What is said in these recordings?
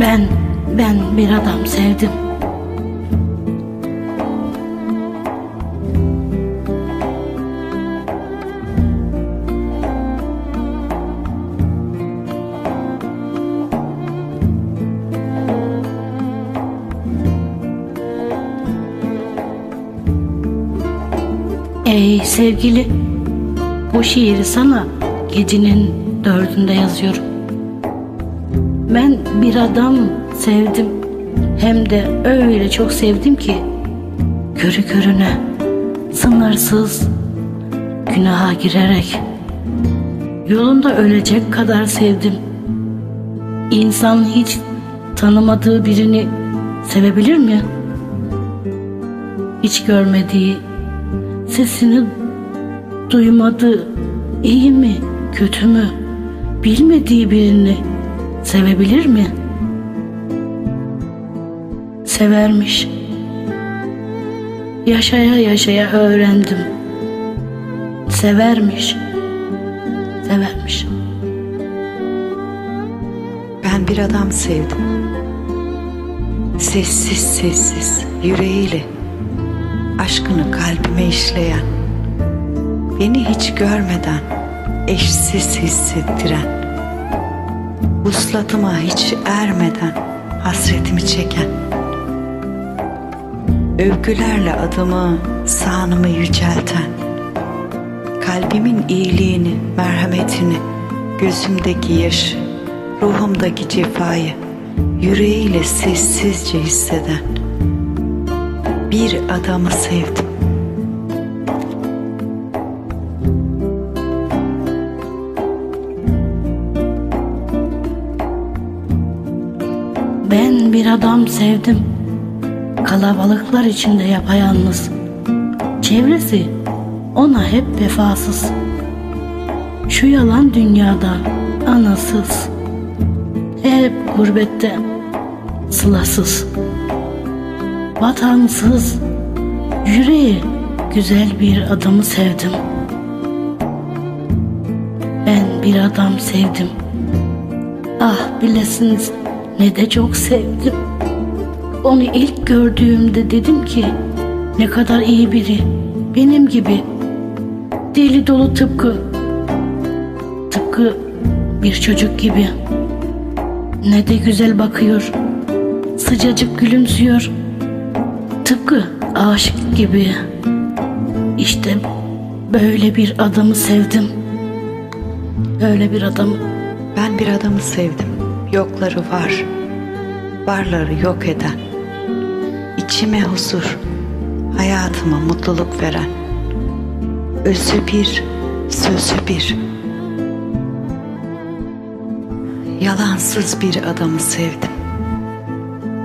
Ben, ben bir adam sevdim. Ey sevgili, bu şiiri sana gecenin dördünde yazıyorum. Ben bir adam sevdim. Hem de öyle çok sevdim ki körü körüne sınırsız günaha girerek yolunda ölecek kadar sevdim. İnsan hiç tanımadığı birini sevebilir mi? Hiç görmediği, sesini duymadığı, iyi mi, kötü mü, bilmediği birini sevebilir mi? Severmiş. Yaşaya yaşaya öğrendim. Severmiş. Severmiş. Ben bir adam sevdim. Sessiz sessiz yüreğiyle aşkını kalbime işleyen, beni hiç görmeden eşsiz hissettiren, vuslatıma hiç ermeden hasretimi çeken, övgülerle adımı, sanımı yücelten, kalbimin iyiliğini, merhametini, gözümdeki yaşı, ruhumdaki cefayı yüreğiyle sessizce hisseden bir adamı sevdim. Bir adam sevdim. Kalabalıklar içinde yapayalnız. Çevresi ona hep vefasız. Şu yalan dünyada anasız. Hep gurbette sılasız. Vatansız. Yüreği güzel bir adamı sevdim. Ben bir adam sevdim. Ah bilesiniz ne de çok sevdim. Onu ilk gördüğümde dedim ki ne kadar iyi biri. Benim gibi. Deli dolu tıpkı. Tıpkı bir çocuk gibi. Ne de güzel bakıyor. Sıcacık gülümsüyor. Tıpkı aşık gibi. İşte böyle bir adamı sevdim. Böyle bir adamı. Ben bir adamı sevdim. Yokları var. Varları yok eden. içime huzur, hayatıma mutluluk veren. Özü bir, sözü bir. Yalansız bir adamı sevdim.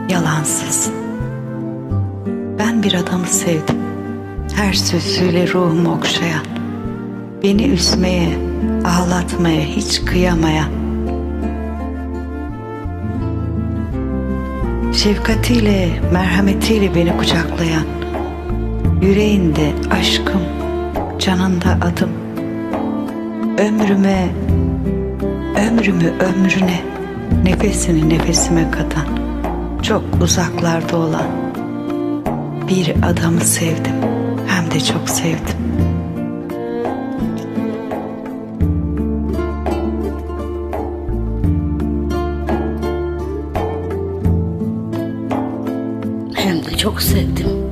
Yalansız. Ben bir adamı sevdim. Her sözüyle ruhumu okşayan. Beni üzmeye, ağlatmaya hiç kıyamayan. Şefkatiyle, merhametiyle beni kucaklayan, yüreğinde aşkım, canında adım, ömrüme, ömrümü ömrüne, nefesini nefesime katan, çok uzaklarda olan bir adamı sevdim, hem de çok sevdim. Hem de çok sevdim.